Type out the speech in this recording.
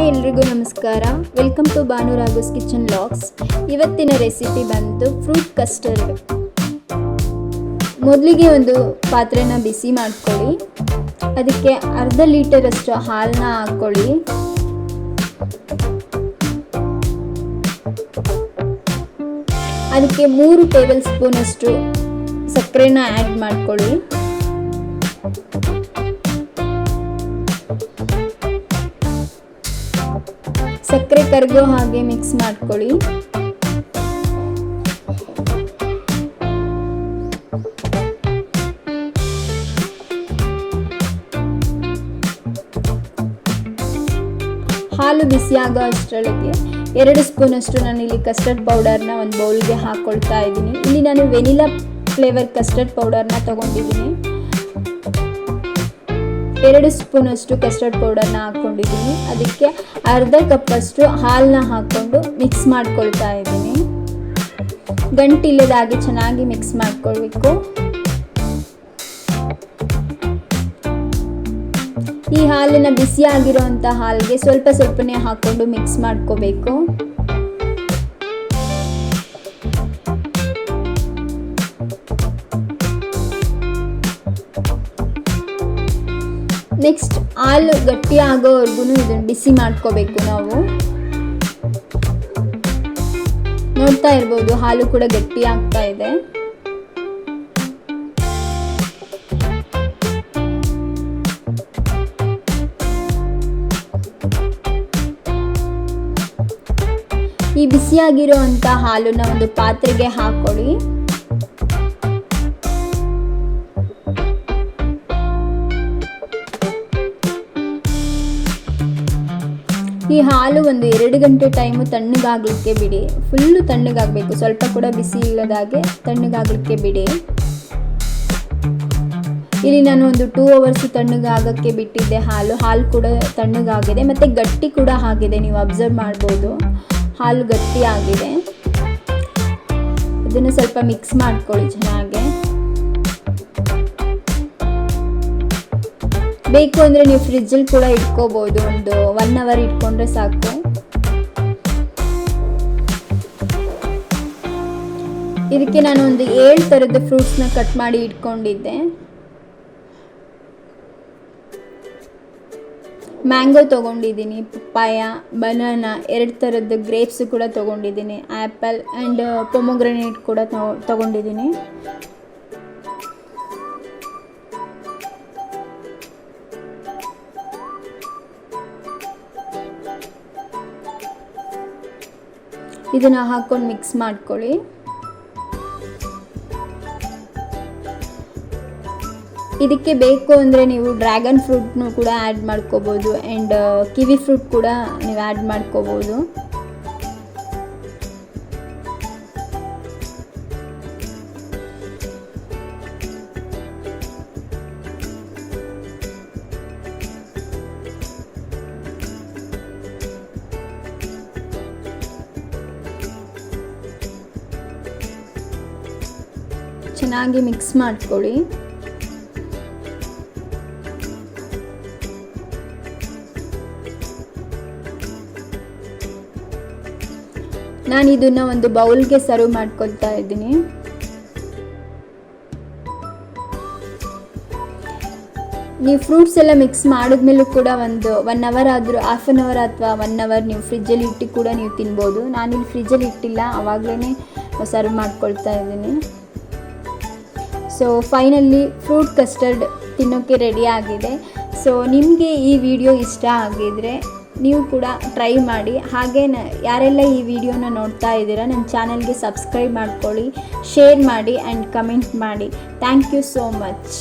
Hi ಎಲ್ರಿಗೂ ನಮಸ್ಕಾರ. Welcome to Bhanu Raghu's kitchen logs ಇವತ್ತಿನ ರೆಸಿಪಿ ಬಂದು ಫ್ರೂಟ್ ಕಸ್ಟರ್ಡ್ ಮೊದಲಿಗೆ ಒಂದು ಪಾತ್ರೆನ ಬಿಸಿ ಮಾಡ್ಕೊಳ್ಳಿ. ಅದಕ್ಕೆ ಅರ್ಧ ಲೀಟರಷ್ಟು ಹಾಲನ್ನ ಹಾಕ್ಕೊಳ್ಳಿ ಅದಕ್ಕೆ ಮೂರು ಟೇಬಲ್ ಸ್ಪೂನಷ್ಟು ಸಕ್ಕರೆನ ಆ್ಯಡ್ ಮಾಡ್ಕೊಳ್ಳಿ. ಸಕ್ಕರೆ ಕರಗೋ ಹಾಗೆ ಮಿಕ್ಸ್ ಮಾಡ್ಕೊಳ್ಳಿ. ಹಾಲು ಬಿಸಿ ಆಗೋ ಅಷ್ಟರೊಳಗೆ ಎರಡು ಸ್ಪೂನಷ್ಟು ನಾನು ಇಲ್ಲಿ ಕಸ್ಟರ್ಡ್ ಪೌಡರ್ನ ಒಂದು ಬೌಲ್ಗೆ ಹಾಕ್ಕೊಳ್ತಾ ಇದ್ದೀನಿ. ಇಲ್ಲಿ ನಾನು ವೆನಿಲಾ ಫ್ಲೇವರ್ ಕಸ್ಟರ್ಡ್ ಪೌಡರ್ನ ತೊಗೊಂಡಿದ್ದೀನಿ. ಎರಡು ಸ್ಪೂನಷ್ಟು ಕಸ್ಟರ್ಡ್ ಪೌಡರ್ನ ಹಾಕ್ಕೊಂಡಿದ್ದೀನಿ. ಅದಕ್ಕೆ ಅರ್ಧ ಕಪ್ಪಷ್ಟು ಹಾಲನ್ನ ಹಾಕ್ಕೊಂಡು ಮಿಕ್ಸ್ ಮಾಡ್ಕೊಳ್ತಾ ಇದ್ದೀನಿ. ಗಂಟಿಲ್ಲದಾಗಿ ಚೆನ್ನಾಗಿ ಮಿಕ್ಸ್ ಮಾಡ್ಕೊಳ್ಬೇಕು. ಈ ಹಾಲಿನ ಬಿಸಿ ಆಗಿರೋಂಥ ಹಾಲಿಗೆ ಸ್ವಲ್ಪ ಸ್ವಲ್ಪನೇ ಹಾಕ್ಕೊಂಡು ಮಿಕ್ಸ್ ಮಾಡ್ಕೋಬೇಕು. ನೆಕ್ಸ್ಟ್ ಹಾಲು ಗಟ್ಟಿ ಆಗೋವರೆಗೂ ಇದನ್ನು ಬಿಸಿ ಮಾಡ್ಕೋಬೇಕು ನಾವು. ನೋಡ್ತಾ ಇರ್ಬೋದು, ಹಾಲು ಕೂಡ ಗಟ್ಟಿ ಆಗ್ತಾ ಇದೆ. ಈ ಬಿಸಿಯಾಗಿರೋ ಹಾಲನ್ನ ಒಂದು ಪಾತ್ರೆಗೆ ಹಾಕೊಳ್ಳಿ. ಈ ಹಾಲು ಒಂದು ಎರಡು ಗಂಟೆ ಟೈಮು ತಣ್ಣಗಾಗಲಿಕ್ಕೆ ಬಿಡಿ. ಫುಲ್ಲು ತಣ್ಣಗಾಗಬೇಕು. ಸ್ವಲ್ಪ ಕೂಡ ಬಿಸಿ ಇಲ್ಲದಾಗೆ ತಣ್ಣಗಾಗಲಿಕ್ಕೆ ಬಿಡಿ. ಇಲ್ಲಿ ನಾನು ಒಂದು ಟೂ ಅವರ್ಸ್ ತಣ್ಣಗಾಗಕ್ಕೆ ಬಿಟ್ಟಿದ್ದೆ ಹಾಲು. ಹಾಲು ಕೂಡ ತಣ್ಣಗಾಗಿದೆ. ಮತ್ತು ಗಟ್ಟಿ ಕೂಡ ಆಗಿದೆ. ನೀವು ಅಬ್ಸರ್ವ್ ಮಾಡ್ಬೋದು. ಹಾಲು ಗಟ್ಟಿ ಆಗಿದೆ. ಇದನ್ನು ಸ್ವಲ್ಪ ಮಿಕ್ಸ್ ಮಾಡ್ಕೊಳ್ಳಿ ಚೆನ್ನಾಗೆ. ಬೇಕು ಅಂದರೆ ನೀವು ಫ್ರಿಜ್ಜಲ್ಲಿ ಕೂಡ ಇಟ್ಕೋಬೋದು. ಒಂದು ಒನ್ ಅವರ್ ಇಟ್ಕೊಂಡ್ರೆ ಸಾಕು. ಇದಕ್ಕೆ ನಾನು ಒಂದು ಏಳು ಥರದ ಫ್ರೂಟ್ಸ್ನ ಕಟ್ ಮಾಡಿ ಇಟ್ಕೊಂಡಿದ್ದೆ. ಮ್ಯಾಂಗೋ ತೊಗೊಂಡಿದ್ದೀನಿ, ಪಪ್ಪಾಯ ಬನಾನಾ ಎರಡು ಥರದ್ದು ಗ್ರೇಪ್ಸ್ ಕೂಡ ತೊಗೊಂಡಿದ್ದೀನಿ ಆ್ಯಪಲ್ ಆ್ಯಂಡ್ ಪೊಮೊಗ್ರನೇಟ್ ಕೂಡ ತೊಗೊಂಡಿದ್ದೀನಿ. ಇದನ್ನು ಹಾಕೊಂಡು ಮಿಕ್ಸ್ ಮಾಡ್ಕೊಳ್ಳಿ. ಇದಕ್ಕೆ ಬೇಕು ಅಂದರೆ ನೀವು ಡ್ರ್ಯಾಗನ್ ಫ್ರೂಟ್ನು ಕೂಡ ಆ್ಯಡ್ ಮಾಡ್ಕೋಬೋದು ಆ್ಯಂಡ್ ಕಿವಿ ಫ್ರೂಟ್ ಕೂಡ ನೀವು ಆ್ಯಡ್ ಮಾಡ್ಕೋಬೋದು. ಚೆನ್ನಾಗಿ ಮಿಕ್ಸ್ ಮಾಡ್ಕೊಳ್ಳಿ. ನಾನು ಇದನ್ನ ಒಂದು ಬೌಲ್ಗೆ ಸರ್ವ್ ಮಾಡ್ಕೊಳ್ತಾ ಇದ್ದೀನಿ. ನೀವು ಫ್ರೂಟ್ಸ್ ಎಲ್ಲ ಮಿಕ್ಸ್ ಮಾಡಿದ್ಮೇಲೂ ಕೂಡ ಒಂದು ಒನ್ ಅವರ್ ಆದರೂ ಹಾಫ್ ಆನ್ ಅವರ್ ಅಥವಾ ಒನ್ ಅವರ್ ನೀವು ಫ್ರಿಜ್ಜಲ್ಲಿ ಇಟ್ಟು ಕೂಡ ನೀವು ತಿನ್ಬೋದು. ನಾನಿಲ್ಲಿ ಫ್ರಿಜ್ಜಲ್ಲಿ ಇಟ್ಟಿಲ್ಲ ಆವಾಗಲೇ ಸರ್ವ್ ಮಾಡ್ಕೊಳ್ತಾ ಇದ್ದೀನಿ. ಸೊ ಫೈನಲ್ಲಿ ಫ್ರೂಟ್ ಕಸ್ಟರ್ಡ್ ತಿನ್ನೋಕ್ಕೆ ರೆಡಿ ಆಗಿದೆ. ಸೊ ನಿಮಗೆ ಈ ವಿಡಿಯೋ ಇಷ್ಟ ಆಗಿದರೆ ನೀವು ಕೂಡ ಟ್ರೈ ಮಾಡಿ. ಹಾಗೆ ಯಾರೆಲ್ಲ ಈ ವಿಡಿಯೋನ ನೋಡ್ತಾ ಇದ್ದೀರಾ ನನ್ನ ಚಾನಲ್ಗೆ ಸಬ್ಸ್ಕ್ರೈಬ್ ಮಾಡ್ಕೊಳ್ಳಿ ಶೇರ್ ಮಾಡಿ ಆ್ಯಂಡ್ ಕಮೆಂಟ್ ಮಾಡಿ. Thank you so much